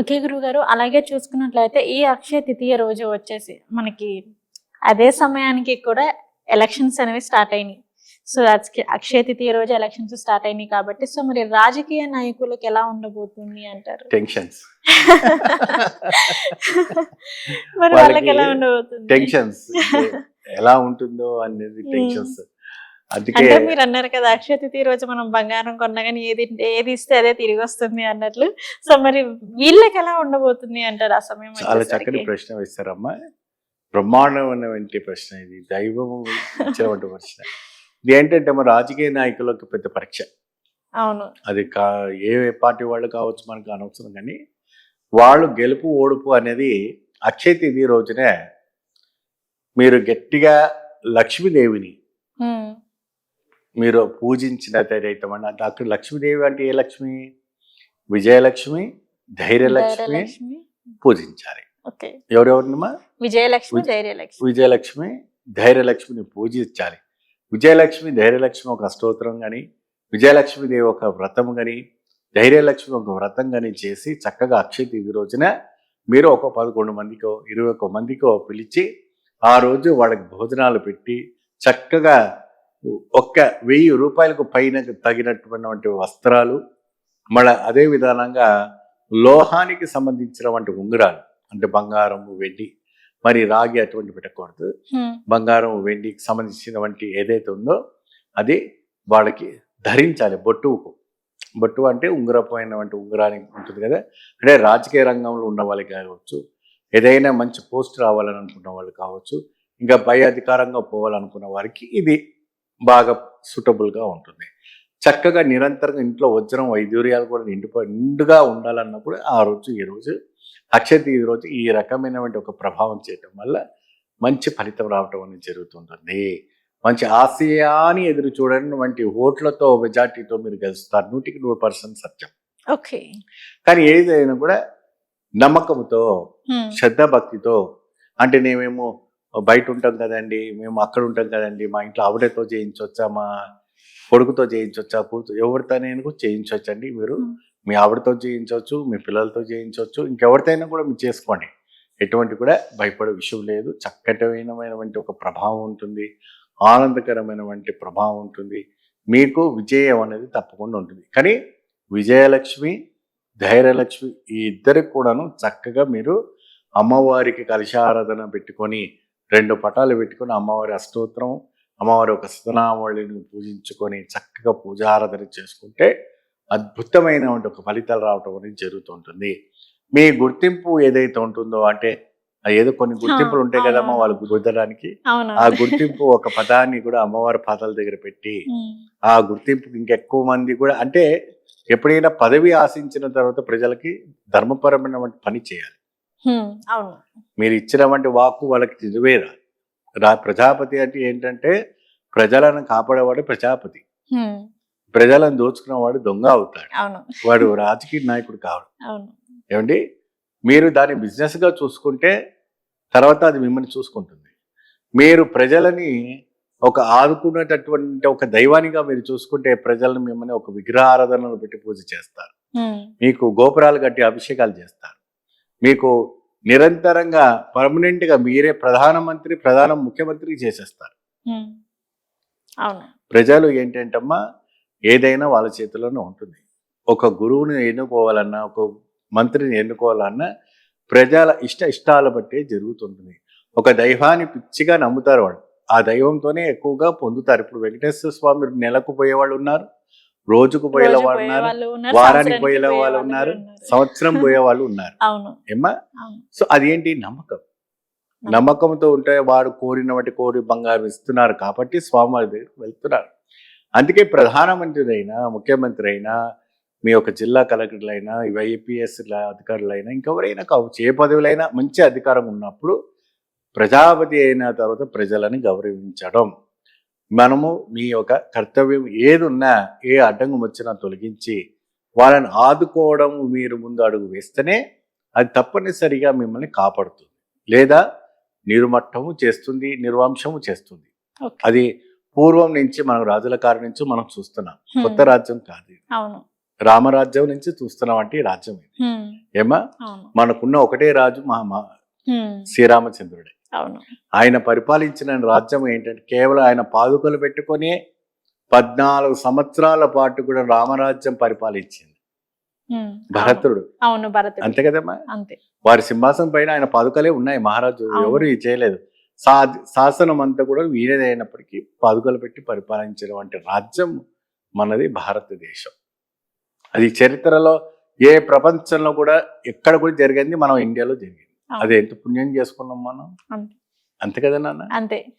Okay గురువు గారు అలాగే చూసుకున్నట్లయితే ఈ అక్షయ తృతీయ రోజు వచ్చేసి మనకి అదే సమయానికి కూడా ఎలక్షన్స్ అనేవి స్టార్ట్ అయినాయి. సో అక్ష- అక్షయ తృతీయ రోజు ఎలక్షన్స్ స్టార్ట్ అయినాయి కాబట్టి సో మరి రాజకీయ నాయకులకు ఎలా ఉండబోతుంది అంటారు? టెన్షన్స్. మరి వాళ్ళకి ఎలా ఉండబోతుంది? టెన్షన్స్. ఎలా ఉంటుందో అనేది టెన్షన్స్. అంటే మీరు అన్నారు కదా అక్షయ తృతీయ రోజు మనం బంగారం కొన్నా కానీ ఏది ఏది ఇస్తే అదే తిరిగి వస్తుంది అన్నట్లు. సో మరి వీళ్ళకి ఎలా ఉండబోతుంది అంటారు ఆ సమయం చాలా చక్కటి? ప్రశ్న వేశారమ్మా. బ్రహ్మాండమైనటువంటి ప్రశ్న ఇది. దైవం ఇచ్చినటువంటి ప్రశ్న. ఇది ఏంటంటే మన రాజకీయ నాయకులకు పెద్ద పరీక్ష. అవును. అది కా ఏ పార్టీ వాళ్ళు కావచ్చు మనకు అనవసరం కానీ వాళ్ళు గెలుపు ఓడుపు అనేది అక్షయ తిథి రోజునే మీరు గట్టిగా లక్ష్మీదేవిని. మీరు పూజించినట్టయితే అంటే అక్కడ లక్ష్మీదేవి అంటే ఏ లక్ష్మి? విజయలక్ష్మి ధైర్యలక్ష్మి పూజించాలి. ఓకే. ఎవరెవరినమ్మా? విజయలక్ష్మి విజ- ధైర్యలక్ష్మి. విజయలక్ష్మి ధైర్యలక్ష్మిని పూజించాలి. విజయలక్ష్మి ధైర్యలక్ష్మి ఒక స్తోత్రం కానీ విజయలక్ష్మిదేవి ఒక వ్రతం కానీ ధైర్యలక్ష్మి ఒక వ్రతం కానీ చేసి చక్కగా అక్షయ తిథి రోజున మీరు ఒక పదకొండు మందికో ఇరవై ఒక్క మందికో పిలిచి ఆ రోజు వాళ్ళకి భోజనాలు పెట్టి చక్కగా ఒక్క వెయ్యి రూపాయలకు పైన తగినటువంటి వస్త్రాలు మళ్ళీ అదే విధానంగా లోహానికి సంబంధించినటువంటి ఉంగరాలు అంటే బంగారం వెండి మరి రాగి అటువంటి పెట్టకూడదు. బంగారం వెండికి సంబంధించినటువంటి ఏదైతే ఉందో అది వాళ్ళకి ధరించాలి బొట్టుకు బొట్టు అంటే ఉంగరపోయినటువంటి ఉంగరానికి ఉంటుంది కదా. అంటే రాజకీయ రంగంలో ఉన్న వాళ్ళకి కావచ్చు ఏదైనా మంచి పోస్ట్ రావాలని అనుకున్న వాళ్ళు కావచ్చు ఇంకా పై అధికారంగా పోవాలనుకున్న వారికి ఇది బాగా సూటబుల్గా ఉంటుంది. చక్కగా నిరంతరంగా ఇంట్లో వజ్రం వైద్యూర్యాలు కూడా నిండిపో నిండుగా ఉండాలన్నప్పుడు ఆ రోజు ఈ రోజు అక్షయ ఈ రోజు ఈ రకమైనటువంటి ఒక ప్రభావం చేయటం వల్ల మంచి ఫలితం రావటం అనేది జరుగుతుంటుంది. మంచి ఆశయాన్ని ఎదురు చూడని వంటి ఓట్లతో మెజార్టీతో మీరు గెలుస్తారు. నూటికి నూరు పర్సెంట్ సత్యం. ఓకే. కానీ ఏదైనా కూడా నమ్మకంతో. శ్రద్ధ భక్తితో అంటే నేమేమో బయట ఉంటాం కదండి మేము అక్కడ ఉంటాం కదండి మా ఇంట్లో ఆవిడతో చేయించవచ్చా మా కొడుకుతో చేయించవచ్చా కూతురు ఎవరితోనైనా కూడా చేయించవచ్చండి మీరు. మీ ఆవిడతో చేయించవచ్చు మీ పిల్లలతో చేయించవచ్చు ఇంకెవరితోనైనా కూడా మీరు చేసుకోండి. ఎటువంటి కూడా భయపడే విషయం లేదు. చక్కటమైనటువంటి ఒక ప్రభావం ఉంటుంది. ఆనందకరమైనటువంటి ప్రభావం ఉంటుంది. మీకు విజయం అనేది తప్పకుండా ఉంటుంది. కానీ విజయలక్ష్మి ధైర్యలక్ష్మి ఈ ఇద్దరికి కూడాను చక్కగా మీరు అమ్మవారికి కలశారాధన పెట్టుకొని రెండు పటాలు పెట్టుకొని అమ్మవారి అష్టోత్తరం అమ్మవారి ఒక సతనావళిని పూజించుకొని చక్కగా పూజారాధన చేసుకుంటే అద్భుతమైనటువంటి ఒక ఫలితాలు రావటం అనేది జరుగుతుంటుంది మీ గుర్తింపు ఏదైతే ఉంటుందో అంటే ఏదో కొన్ని గుర్తింపులు ఉంటాయి కదమ్మా. వాళ్ళు గుర్తడానికి ఆ గుర్తింపు ఒక పదాన్ని కూడా అమ్మవారి పాదాల దగ్గర పెట్టి. ఆ గుర్తింపు ఇంకెక్కువ మంది కూడా అంటే ఎప్పుడైనా పదవి ఆశించిన తర్వాత ప్రజలకి ధర్మపరమైనటువంటి పని చేయాలి. అవును. మీరు ఇచ్చినటువంటి వాక్కు వాళ్ళకి నిజవేరాలి రా ప్రజాపతి అంటే ఏంటంటే ప్రజలను కాపాడేవాడు ప్రజాపతి. ప్రజలను దోచుకున్నవాడు దొంగ అవుతాడు. అవును. వాడు రాజకీయ నాయకుడు కావడు అవును. ఏమండి? మీరు దాన్ని బిజినెస్గా చూసుకుంటే తర్వాత అది మిమ్మల్ని చూసుకుంటుంది. మీరు ప్రజలని ఒక ఆదుకునేటటువంటి ఒక దైవానిగా మీరు చూసుకుంటే ప్రజలను మిమ్మల్ని ఒక విగ్రహారాధనలు పెట్టి పూజ చేస్తారు. మీకు గోపురాలు కట్టి అభిషేకాలు చేస్తారు. మీకు నిరంతరంగా పర్మనెంట్గా మీరే ప్రధానమంత్రి ప్రధాన ముఖ్యమంత్రి చేసేస్తారు. ప్రజలు ఏంటంటమ్మా ఏదైనా వాళ్ళ చేతిలోనే ఉంటుంది. ఒక గురువుని ఎన్నుకోవాలన్నా ఒక మంత్రిని ఎన్నుకోవాలన్నా ప్రజల ఇష్ట ఇష్టాల బట్టే జరుగుతుంటుంది ఒక దైవాన్ని పిచ్చిగా నమ్ముతారు వాళ్ళు. ఆ దైవంతోనే ఎక్కువగా పొందుతారు. ఇప్పుడు వెంకటేశ్వర స్వామి నెలకు పోయే వాళ్ళు ఉన్నారు. రోజుకు పోయే వాళ్ళు ఉన్నారు వారానికి పోయే వాళ్ళు ఉన్నారు. సంవత్సరం పోయే వాళ్ళు ఉన్నారు. ఏమ్మా? అవును. సో అదేంటి? నమ్మకం. నమ్మకంతో ఉంటే వాడు కోరిన వాటి కోరి బంగారం ఇస్తున్నారు కాబట్టి స్వామివారి దగ్గరికి వెళ్తున్నారు. అందుకే ప్రధానమంత్రి అయినా ముఖ్యమంత్రి అయినా మీ యొక్క జిల్లా కలెక్టర్లైనా ఐపీఎస్ అధికారులైనా ఇంకెవరైనా కావచ్చు ఏ పదవులైనా మంచి అధికారం ఉన్నప్పుడు ప్రజాపతి అయిన తర్వాత ప్రజలని గౌరవించడం. మనము మీ యొక్క కర్తవ్యం ఏది ఉన్నా ఏ అడ్డంగం వచ్చినా తొలగించి వాళ్ళని ఆదుకోవడం మీరు ముందు అడుగు వేస్తేనే అది తప్పనిసరిగా మిమ్మల్ని కాపాడుతుంది. లేదా నిర్మట్టము చేస్తుంది నిర్వంశము చేస్తుంది. అది పూర్వం నుంచి మనం రాజుల కాలం నుంచి మనం చూస్తున్నాం. కొత్త రాజ్యం కాదు రామరాజ్యం నుంచి చూస్తున్నాం అంటే రాజ్యం ఇది. ఏమా మనకున్న ఒకటే రాజు మా మా ఉమ్, శ్రీరామచంద్రుడే. అవును. ఆయన పరిపాలించిన రాజ్యం ఏంటంటే కేవలం ఆయన పాదుకలు పెట్టుకొని పద్నాలుగు సంవత్సరాల పాటు కూడా రామరాజ్యం పరిపాలించింది. భరతుడు. అవును. భరతుడు. అంతే కదమ్మా? అంతే. వారి సింహాసనం పైన ఆయన పాదుకలే ఉన్నాయి. మహారాజు. ఎవరు చేయలేదు. సా శాసనం అంతా కూడా వీరేదే అయినప్పటికీ పాదుకలు పెట్టి పరిపాలించినటువంటి రాజ్యం మనది భారతదేశం. అది చరిత్రలో ఏ ప్రపంచంలో కూడా ఎక్కడ కూడా జరిగింది. మనం ఇండియాలో జరిగింది. అది ఎంత పుణ్యం చేసుకున్నాం మనం? అంతే. కదా నాన్న? అంతే.